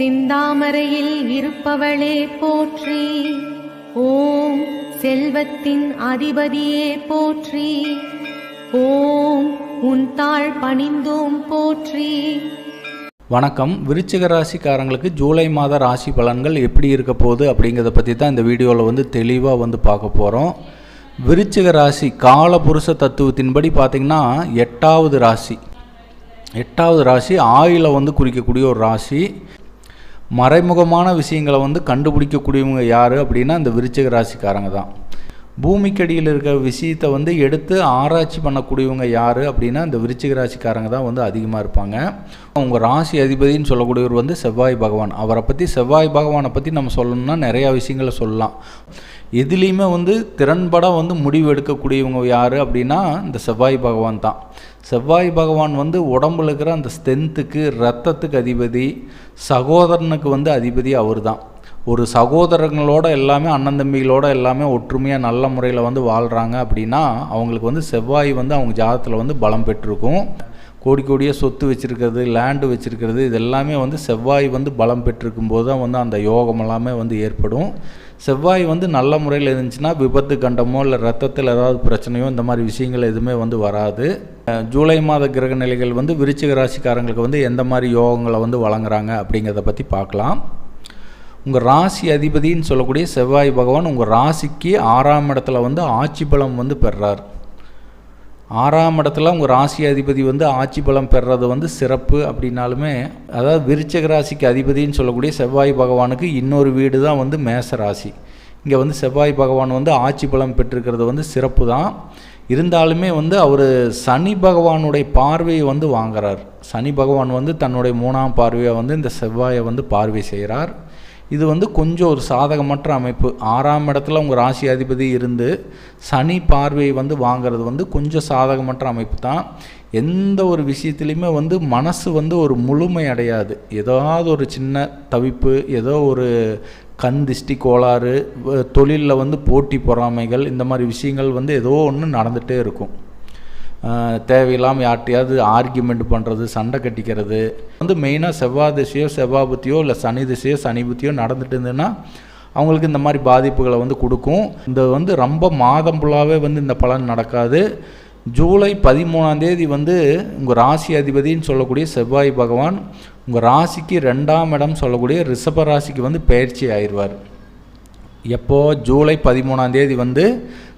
சிந்தாமரையில் இருப்பவளே போற்றி. ஓம் செல்வத்தின் அதிபதியே போற்றி. ஓம் உன் தாழ் பணிந்தோம் போற்றி. வணக்கம். விருச்சிக ராசிக்காரங்களுக்கு ஜூலை மாத ராசி பலன்கள் எப்படி இருக்க போகுது அப்படிங்கிறத பற்றி தான் இந்த வீடியோவில் வந்து தெளிவாக வந்து பார்க்க போகிறோம் விருச்சிக ராசி காலபுருஷ தத்துவத்தின்படி பார்த்திங்கன்னா எட்டாவது ராசி. எட்டாவது ராசி ஆயில வந்து குறிக்கக்கூடிய ஒரு ராசி. மறைமுகமான விஷயங்களை வந்து கண்டுபிடிக்கக்கூடியவங்க யார் அப்படின்னா இந்த விருச்சிக ராசிக்காரங்க தான். பூமிக்கடியில் இருக்கிற விஷயத்தை வந்து எடுத்து ஆராய்ச்சி பண்ணக்கூடியவங்க யார் அப்படின்னா இந்த விருச்சிக ராசிக்காரங்க தான் வந்து அதிகமாக இருப்பாங்க. உங்கள் ராசி அதிபதின்னு சொல்லக்கூடியவர் வந்து செவ்வாய் பகவான். அவரை பற்றி செவ்வாய் பகவானை பற்றி நம்ம சொல்லணும்னா நிறையா விஷயங்களை சொல்லலாம். எதுலேயுமே வந்து திறன்பட வந்து முடிவு எடுக்கக்கூடியவங்க யார் அப்படின்னா இந்த செவ்வாய் பகவான் தான். செவ்வாய் பகவான் வந்து உடம்புல இருக்கிற அந்த ஸ்ட்ரென்த்துக்கு ரத்தத்துக்கு அதிபதி சகோதரனுக்கு வந்து அதிபதி அவர் தான் ஒரு சகோதரங்களோட எல்லாமே அண்ணன் தம்பிகளோட எல்லாமே ஒற்றுமையாக நல்ல முறையில் வந்து வாழ்கிறாங்க அப்படின்னா அவங்களுக்கு வந்து செவ்வாய் வந்து அவங்க ஜாதத்தில் வந்து பலம் பெற்றிருக்கும். கோடி கோடியாக சொத்து வச்சுருக்கிறது லேண்டு வச்சுருக்கிறது இது எல்லாமே வந்து செவ்வாய் வந்து பலம் பெற்றிருக்கும் போது தான் வந்து அந்த யோகம் எல்லாமே வந்து ஏற்படும். செவ்வாய் வந்து நல்ல முறையில் இருந்துச்சுன்னா விபத்து கண்டமோ இல்லை ரத்தத்தில் ஏதாவது பிரச்சனையோ இந்த மாதிரி விஷயங்கள் எதுவுமே வந்து வராது. ஜூலை மாத கிரக நிலைகள் வந்து விருச்சிக ராசிக்காரங்களுக்கு வந்து எந்த மாதிரி யோகங்களை வந்து வழங்குறாங்க அப்படிங்கிறத பற்றி பார்க்கலாம். உங்கள் ராசி அதிபதின்னு சொல்லக்கூடிய செவ்வாய் பகவான் உங்கள் ராசிக்கு ஆறாம் இடத்துல வந்து ஆட்சி பலம் வந்து பெறார். ஆறாம் இடத்துல உங்கள் ராசி அதிபதி வந்து ஆட்சி பலம் பெறது வந்து சிறப்பு அப்படின்னாலுமே அதாவது விருச்சக ராசிக்கு அதிபதின்னு சொல்லக்கூடிய செவ்வாய் பகவானுக்கு இன்னொரு வீடு தான் வந்து மேச ராசி. இங்கே வந்து செவ்வாய் பகவான் வந்து ஆட்சி பலம் பெற்றிருக்கிறது வந்து சிறப்பு தான். இருந்தாலுமே வந்து அவர் சனி பகவானுடைய பார்வையை வந்து வாங்குறார். சனி பகவான் வந்து தன்னுடைய மூணாம் பார்வையை வந்து இந்த செவ்வாயை வந்து பார்வை செய்கிறார் இது வந்து கொஞ்சம் ஒரு சாதகமற்ற அமைப்பு. ஆறாம் இடத்துல உங்கள் ராசி அதிபதி இருந்து சனி பார்வையை வந்து வாங்கிறது வந்து கொஞ்சம் சாதகமற்ற அமைப்பு தான். எந்த ஒரு விஷயத்துலையுமே வந்து மனசு வந்து ஒரு முழுமை அடையாது. ஏதாவது ஒரு சின்ன தவிப்பு ஏதோ ஒரு கண் திஷ்டி கோளாறு தொழிலில் வந்து போட்டி பொறாமைகள் இந்த மாதிரி விஷயங்கள் வந்து ஏதோ ஒன்று நடந்துகிட்டே இருக்கும். தேவையில்லாமல் யார்ட்டையாவது ஆர்கியூமெண்ட் பண்ணுறது சண்டை கட்டிக்கிறது. வந்து மெயினாக செவ்வாய் திசையோ செவ்வாய் புத்தியோ இல்லை சனி திசையோ சனி புத்தியோ நடந்துட்டு இருந்ததுன்னா அவங்களுக்கு இந்த மாதிரி பாதிப்புகளை வந்து கொடுக்கும். இந்த வந்து ரொம்ப மாதம் ஃபுல்லாகவே வந்து இந்த பலன் நடக்காது. ஜூலை பதிமூணாம் தேதி வந்து உங்கள் ராசி அதிபதின்னு சொல்லக்கூடிய செவ்வாய் பகவான் உங்கள் ராசிக்கு ரெண்டாம் இடம் சொல்லக்கூடிய ரிஷப ராசிக்கு வந்து பயிற்சி ஆயிடுவார். எப்போ ஜூலை பதிமூணாம் தேதி வந்து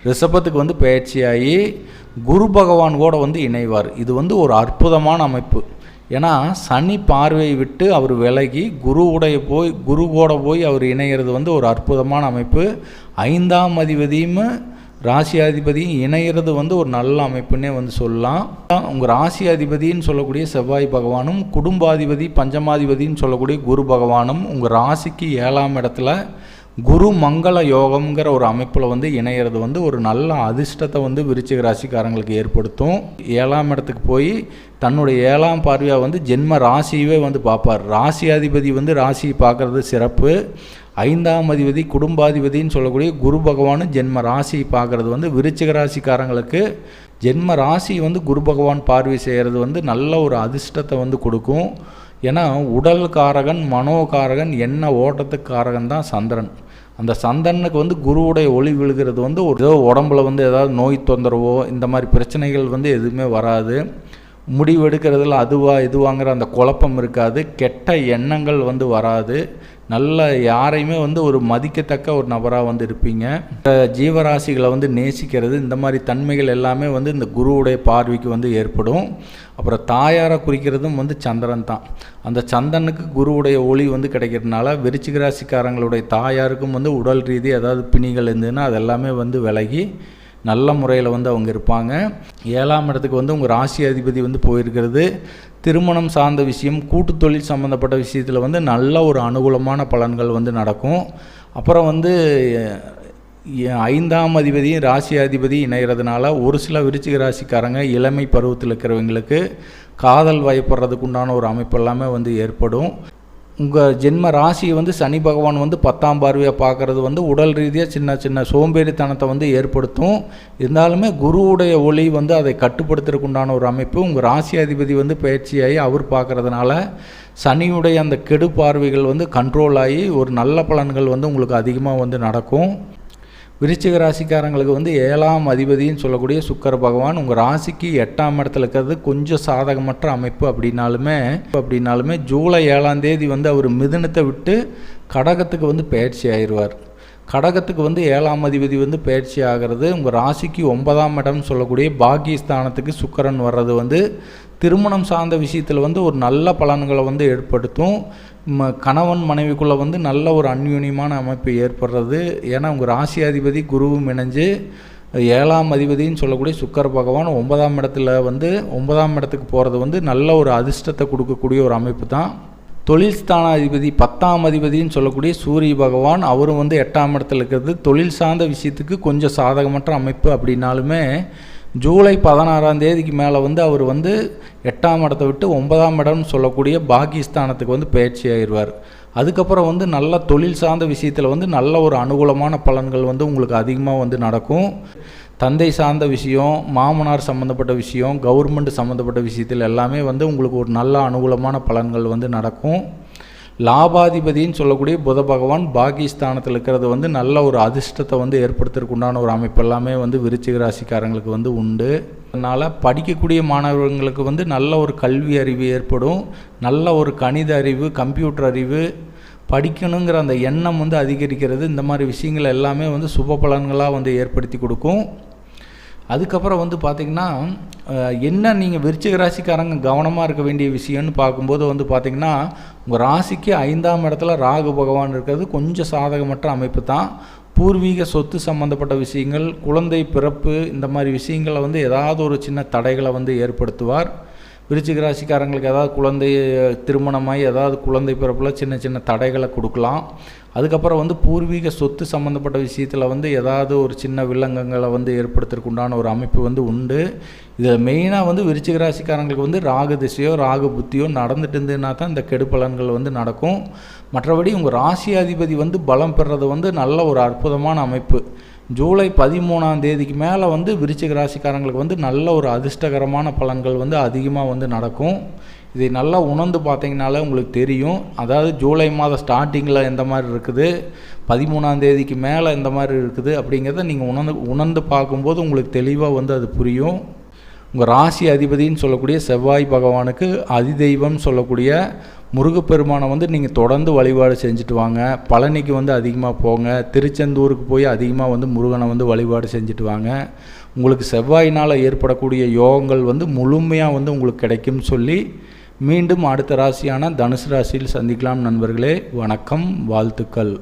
ரிஷபத்துக்கு வந்து பயிற்சியாகி குரு பகவான் கூட வந்து இணைவார். இது வந்து ஒரு அற்புதமான அமைப்பு. ஏன்னா சனி பார்வையை விட்டு அவர் விலகி குருவுடைய போய் குரு கூட போய் அவர் இணைகிறது வந்து ஒரு அற்புதமான அமைப்பு. ஐந்தாம் அதிபதியும் ராசியாதிபதியும் இணையிறது வந்து ஒரு நல்ல அமைப்புன்னே வந்து சொல்லலாம். உங்கள் ராசி அதிபதின்னு சொல்லக்கூடிய செவ்வாய் பகவானும் குடும்பாதிபதி பஞ்சமாதிபதின்னு சொல்லக்கூடிய குரு பகவானும் உங்கள் ராசிக்கு ஏழாம் இடத்துல குரு மங்கள யோகம்ங்கிற ஒரு அமைப்பில் வந்து இணையிறது வந்து ஒரு நல்ல அதிர்ஷ்டத்தை வந்து விருச்சிக ராசிக்காரங்களுக்கு ஏற்படுத்தும். ஏழாம் இடத்துக்கு போய் தன்னுடைய ஏழாம் பார்வையாக வந்து ஜென்ம ராசியவே வந்து பார்ப்பார். ராசியாதிபதி வந்து ராசியை பார்க்குறது சிறப்பு. ஐந்தாம் அதிபதி குடும்பாதிபதின்னு சொல்லக்கூடிய குரு பகவானும் ஜென்ம ராசியை பார்க்குறது வந்து விருச்சிக ராசிக்காரங்களுக்கு ஜென்ம ராசி வந்து குரு பகவான் பார்வை செய்கிறது வந்து நல்ல ஒரு அதிர்ஷ்டத்தை வந்து கொடுக்கும். ஏன்னா உடல் காரகன் மனோகாரகன் என்ன ஓட்டத்துக்கு காரகன் தான் சந்திரன். அந்த சந்திரனுக்கு வந்து குருவுடைய ஒளி விழுகிறது வந்து ஒரு ஏதோ உடம்புல வந்து ஏதாவது நோய் தொந்தரவோ இந்த மாதிரி பிரச்சனைகள் வந்து எதுவுமே வராது. முடிவெடுக்கிறதுல அதுவா இதுவாங்கிற அந்த குழப்பம் இருக்காது. கெட்ட எண்ணங்கள் வந்து வராது. நல்ல யாரையுமே வந்து ஒரு மதிக்கத்தக்க ஒரு நபராக வந்து இருப்பீங்க. ஜீவராசிகளை வந்து நேசிக்கிறது இந்த மாதிரி தன்மைகள் எல்லாமே வந்து இந்த குருவுடைய பார்வைக்கு வந்து ஏற்படும். அப்புறம் தாயாரை குறிக்கிறதும் வந்து சந்திரன் தான். அந்த சந்திரனுக்கு குருவுடைய ஒளி வந்து கிடைக்கிறதுனால விருச்சிக ராசிக்காரங்களுடைய தாயாருக்கும் வந்து உடல் ரீதி ஏதாவது பிணிகள் இருந்ததுன்னா அது எல்லாமே வந்து விலகி நல்ல முறையில் வந்து அவங்க இருப்பாங்க. ஏழாம் இடத்துக்கு வந்து உங்கள் ராசி அதிபதி வந்து போயிருக்கிறது. திருமணம் சார்ந்த விஷயம் கூட்டு தொழில் சம்மந்தப்பட்ட விஷயத்தில் வந்து நல்ல ஒரு அனுகூலமான பலன்கள் வந்து நடக்கும். அப்புறம் வந்து ஐந்தாம் அதிபதியும் ராசி அதிபதி இணைகிறதுனால ஒரு சில விருச்சிக ராசிக்காரங்க இளமை பருவத்தில் இருக்கிறவங்களுக்கு காதல் வயப்படுறதுக்கு உண்டான ஒரு அமைப்பு எல்லாமே வந்து ஏற்படும். உங்கள் ஜென்ம ராசியை வந்து சனி பகவான் வந்து பத்தாம் பார்வையாக பார்க்குறது வந்து உடல் ரீதியாக சின்ன சின்ன சோம்பேறித்தனத்தை வந்து ஏற்படுத்தும். இருந்தாலுமே குருவுடைய ஒளி வந்து அதை கட்டுப்படுத்துறதுக்கு உண்டான ஒரு அமைப்பு உங்கள் ராசி அதிபதி வந்து பயிற்சியாகி அவர் பார்க்குறதுனால சனியுடைய அந்த கெடு பார்வைகள் வந்து கண்ட்ரோல் ஆகி ஒரு நல்ல பலன்கள் வந்து உங்களுக்கு அதிகமாக வந்து நடக்கும். விருச்சிக ராசிக்காரங்களுக்கு வந்து ஏழாம் அதிபதின்னு சொல்லக்கூடிய சுக்கர பகவான் உங்கள் ராசிக்கு எட்டாம் இடத்துல இருக்கிறது கொஞ்சம் சாதகமற்ற அமைப்பு அப்படின்னாலுமே அப்படின்னாலுமே ஜூலை ஏழாம் தேதி வந்து அவர் மிதுனத்தை விட்டு கடகத்துக்கு வந்து பயிற்சி ஆயிடுவார். கடகத்துக்கு வந்து ஏழாம் அதிபதி வந்து பயிற்சி ஆகிறது. உங்கள் ராசிக்கு ஒன்பதாம் இடம்னு சொல்லக்கூடிய பாக்கியஸ்தானத்துக்கு சுக்கரன் வர்றது வந்து திருமணம் சார்ந்த விஷயத்தில் வந்து ஒரு நல்ல பலன்களை வந்து ஏற்படுத்தும். ம கணவன் மனைவிக்குள்ளே வந்து நல்ல ஒரு அந்யூன்யமான அமைப்பு ஏற்படுறது. ஏன்னா உங்கள் ராசி அதிபதி குருவும் இணைஞ்சு ஏழாம் அதிபதின்னு சொல்லக்கூடிய சுக்கர பகவான் ஒன்பதாம் இடத்துல வந்து ஒன்பதாம் இடத்துக்கு போகிறது வந்து நல்ல ஒரு அதிர்ஷ்டத்தை கொடுக்கக்கூடிய ஒரு அமைப்பு தான். தொழில் ஸ்தானாதிபதி பத்தாம் அதிபதின்னு சொல்லக்கூடிய சூரிய பகவான் அவரும் வந்து எட்டாம் இடத்துல இருக்கிறது. தொழில் சார்ந்த விஷயத்துக்கு கொஞ்சம் சாதகமற்ற அமைப்பு அப்படின்னாலுமே ஜூலை பதினாறாம் தேதிக்கு மேலே வந்து அவர் வந்து எட்டாம் இடத்தை விட்டு ஒன்பதாம் இடம்னு சொல்லக்கூடிய பாகிஸ்தானத்துக்கு வந்து பயிற்சி ஆயிடுவார். அதுக்கப்புறம் வந்து நல்ல தொழில் சார்ந்த விஷயத்தில் வந்து நல்ல ஒரு அனுகூலமான பலன்கள் வந்து உங்களுக்கு அதிகமாக வந்து நடக்கும். தந்தை சார்ந்த விஷயம் மாமனார் சம்மந்தப்பட்ட விஷயம் கவர்மெண்ட் சம்மந்தப்பட்ட விஷயத்தில் எல்லாமே வந்து உங்களுக்கு ஒரு நல்ல அனுகூலமான பலன்கள் வந்து நடக்கும். லாபாதிபதின்னு சொல்லக்கூடிய புத பகவான் பாகிஸ்தானத்தில் இருக்கிறது வந்து நல்ல ஒரு அதிர்ஷ்டத்தை வந்து ஏற்படுத்துறதுக்கு உண்டான ஒரு அமைப்பு எல்லாமே வந்து விருச்சிக ராசிக்காரங்களுக்கு வந்து உண்டு. அதனால் படிக்கக்கூடிய மாணவர்களுக்கு வந்து நல்ல ஒரு கல்வி அறிவு ஏற்படும். நல்ல ஒரு கணித அறிவு கம்ப்யூட்டர் அறிவு படிக்கணுங்கிற அந்த எண்ணம் வந்து அதிகரிக்கிறது. இந்த மாதிரி விஷயங்கள் எல்லாமே வந்து சுப பலன்களாக வந்து ஏற்படுத்தி கொடுக்கும். அதுக்கப்புறம் வந்து பார்த்திங்கன்னா என்ன நீங்கள் விருச்சிக ராசிக்காரங்க கவனமாக இருக்க வேண்டிய விஷயம்னு பார்க்கும்போது வந்து பார்த்திங்கன்னா உங்கள் ராசிக்கு ஐந்தாம் இடத்துல ராகு பகவான் இருக்கிறது கொஞ்சம் சாதகமற்ற அமைப்பு தான். பூர்வீக சொத்து சம்மந்தப்பட்ட விஷயங்கள் குழந்தை பிறப்பு இந்த மாதிரி விஷயங்களை வந்து ஏதாவது ஒரு சின்ன தடைகளை வந்து ஏற்படுத்துவார். விருச்சிக ராசிக்காரங்களுக்கு ஏதாவது குழந்தை திருமணமாகி ஏதாவது குழந்தை பிறப்பில் சின்ன சின்ன தடைகளை கொடுக்கலாம். அதுக்கப்புறம் வந்து பூர்வீக சொத்து சம்மந்தப்பட்ட விஷயத்தில் வந்து ஏதாவது ஒரு சின்ன வில்லங்கங்களை வந்து ஏற்படுத்துறதுக்கு உண்டான ஒரு அமைப்பு வந்து உண்டு. இதில் மெயினாக வந்து விருச்சிக ராசிக்காரங்களுக்கு வந்து ராகு திசையோ ராகு புத்தியோ நடந்துட்டு இருந்ததுன்னா தான் இந்த கெடு பலன்கள் வந்து நடக்கும். மற்றபடி உங்கள் ராசி அதிபதி வந்து பலம் பெறது வந்து நல்ல ஒரு அற்புதமான அமைப்பு. ஜூலை பதிமூணாம் தேதிக்கு மேலே வந்து விருச்சிக ராசிக்காரங்களுக்கு வந்து நல்ல ஒரு அதிர்ஷ்டகரமான பலன்கள் வந்து அதிகமாக வந்து நடக்கும். இதை நல்லா உணர்ந்து பார்த்தீங்கனாலே உங்களுக்கு தெரியும். அதாவது ஜூலை மாதம் ஸ்டார்டிங்கில் எந்த மாதிரி இருக்குது பதிமூணாம் தேதிக்கு மேலே எந்த மாதிரி இருக்குது அப்படிங்கிறத நீங்கள் உணர்ந்து உணர்ந்து பார்க்கும்போது உங்களுக்கு தெளிவாக வந்து அது புரியும். உங்கள் ராசி அதிபதின்னு சொல்லக்கூடிய செவ்வாய் பகவானுக்கு அதிதெய்வம் சொல்லக்கூடிய முருகப்பெருமானை வந்து நீங்கள் தொடர்ந்து வழிபாடு செஞ்சுட்டு வாங்க. பழனிக்கு வந்து அதிகமாக போங்க. திருச்செந்தூருக்கு போய் அதிகமாக வந்து முருகனை வந்து வழிபாடு செஞ்சுட்டு வாங்க. உங்களுக்கு செவ்வாயினால் ஏற்படக்கூடிய யோகங்கள் வந்து முழுமையாக வந்து உங்களுக்கு கிடைக்கும்னு சொல்லி மீண்டும் அடுத்த ராசியான தனுசு ராசியில் சந்திக்கலாம் நண்பர்களே. வணக்கம். வாழ்த்துக்கள்.